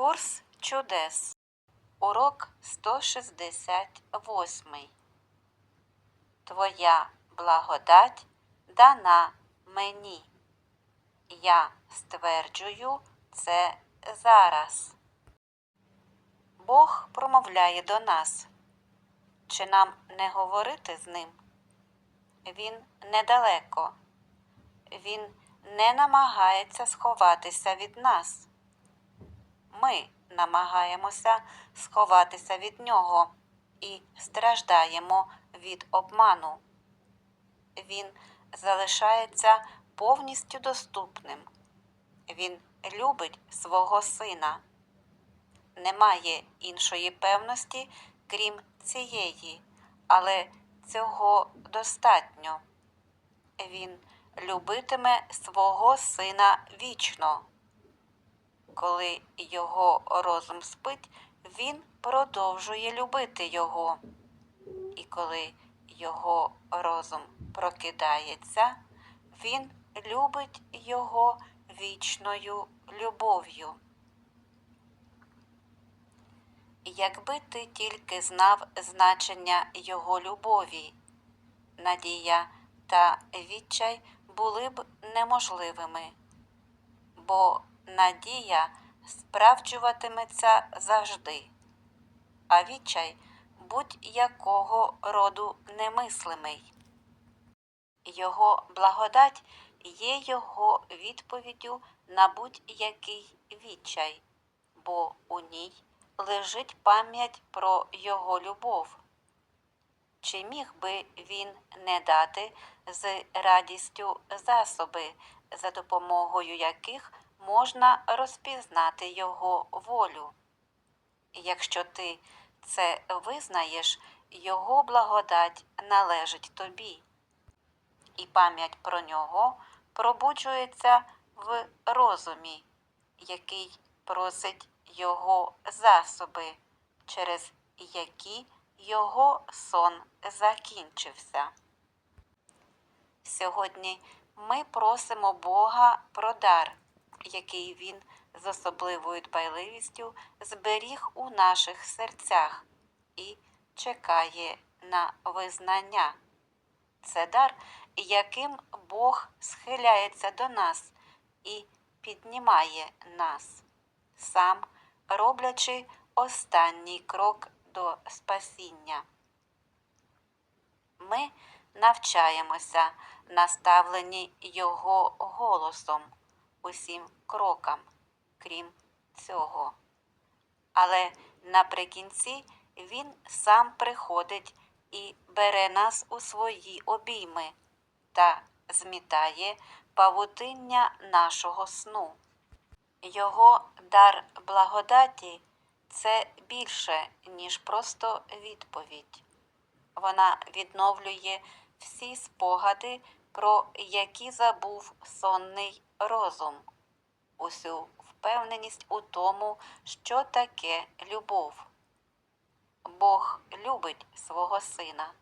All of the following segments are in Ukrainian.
Курс чудес. Урок 168. Твоя благодать дана мені. Я стверджую це зараз. Бог промовляє до нас. Чи нам не говорити з ним? Він недалеко. Він не намагається сховатися від нас. Ми намагаємося сховатися від нього і страждаємо від обману. Він залишається повністю доступним. Він любить свого сина. Немає іншої певності, крім цієї, але цього достатньо. Він любитиме свого сина вічно. Коли його розум спить, він продовжує любити його. І коли його розум прокидається, він любить його вічною любов'ю. Якби ти тільки знав значення його любові, надія та відчай були б неможливими, бо надія справджуватиметься завжди, а відчай будь-якого роду немислимий. Його благодать є його відповіддю на будь-який відчай, бо у ній лежить пам'ять про його любов. Чи міг би він не дати з радістю засоби, за допомогою яких можна розпізнати його волю? Якщо ти це визнаєш, його благодать належить тобі, і пам'ять про нього пробуджується в розумі, який просить його засоби, через які його сон закінчився. Сьогодні ми просимо Бога про дар, який Він з особливою дбайливістю зберіг у наших серцях і чекає на визнання. Це дар, яким Бог схиляється до нас і піднімає нас, сам роблячи останній крок до спасіння. Ми навчаємося наставлені Його голосом усім крокам, крім цього. Але наприкінці Він сам приходить і бере нас у свої обійми та змітає павутиння нашого сну. Його дар благодаті це більше, ніж просто відповідь. Вона відновлює всі спогади, про які забув сонний розум, усю впевненість у тому, що таке любов. Бог любить свого сина.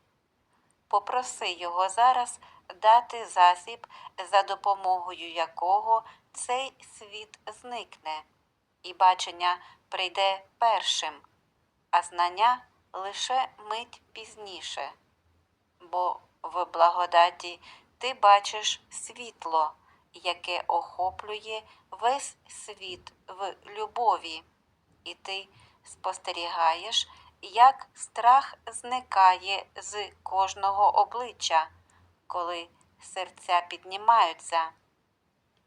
Попроси його зараз дати засіб, за допомогою якого цей світ зникне, і бачення прийде першим, а знання лише мить пізніше. Бо в благодаті ти бачиш світло, яке охоплює весь світ в любові, і ти спостерігаєш, як страх зникає з кожного обличчя, коли серця піднімаються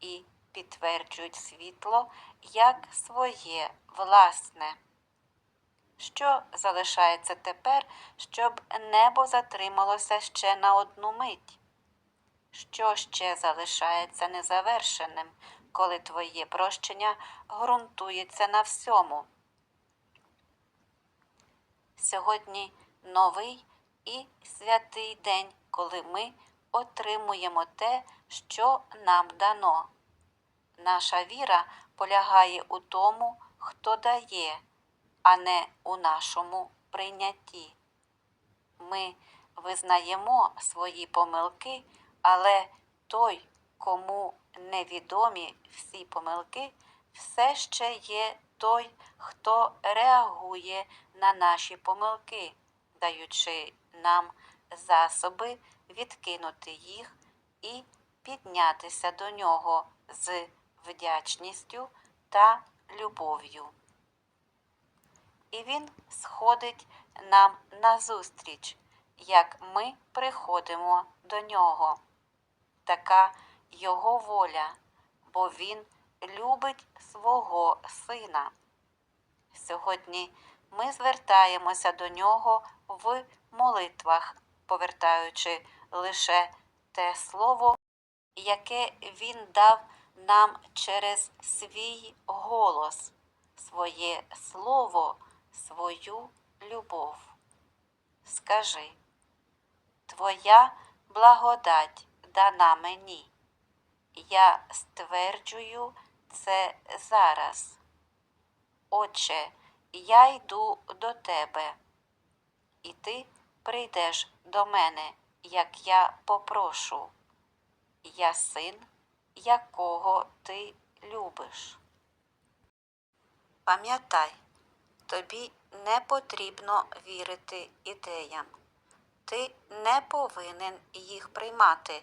і підтверджують світло як своє власне. Що залишається тепер, щоб небо затрималося ще на одну мить? Що ще залишається незавершеним, коли твоє прощення ґрунтується на всьому? Сьогодні новий і святий день, коли ми отримуємо те, що нам дано. Наша віра полягає у тому, хто дає, а не у нашому прийнятті. Ми визнаємо свої помилки, але той, кому невідомі всі помилки, все ще є той, хто реагує на наші помилки, даючи нам засоби відкинути їх і піднятися до нього з вдячністю та любов'ю. І він сходить нам назустріч, як ми приходимо до нього. Така його воля, бо він любить свого сина. Сьогодні ми звертаємося до нього в молитвах, повертаючи лише те слово, яке він дав нам через свій голос, своє слово, свою любов. Скажи, Твоя благодать дана мені. Я стверджую це зараз. Отче, я йду до тебе, і ти прийдеш до мене, як я попрошу. Я син, якого ти любиш. Пам'ятай, тобі не потрібно вірити ідеям. Ти не повинен їх приймати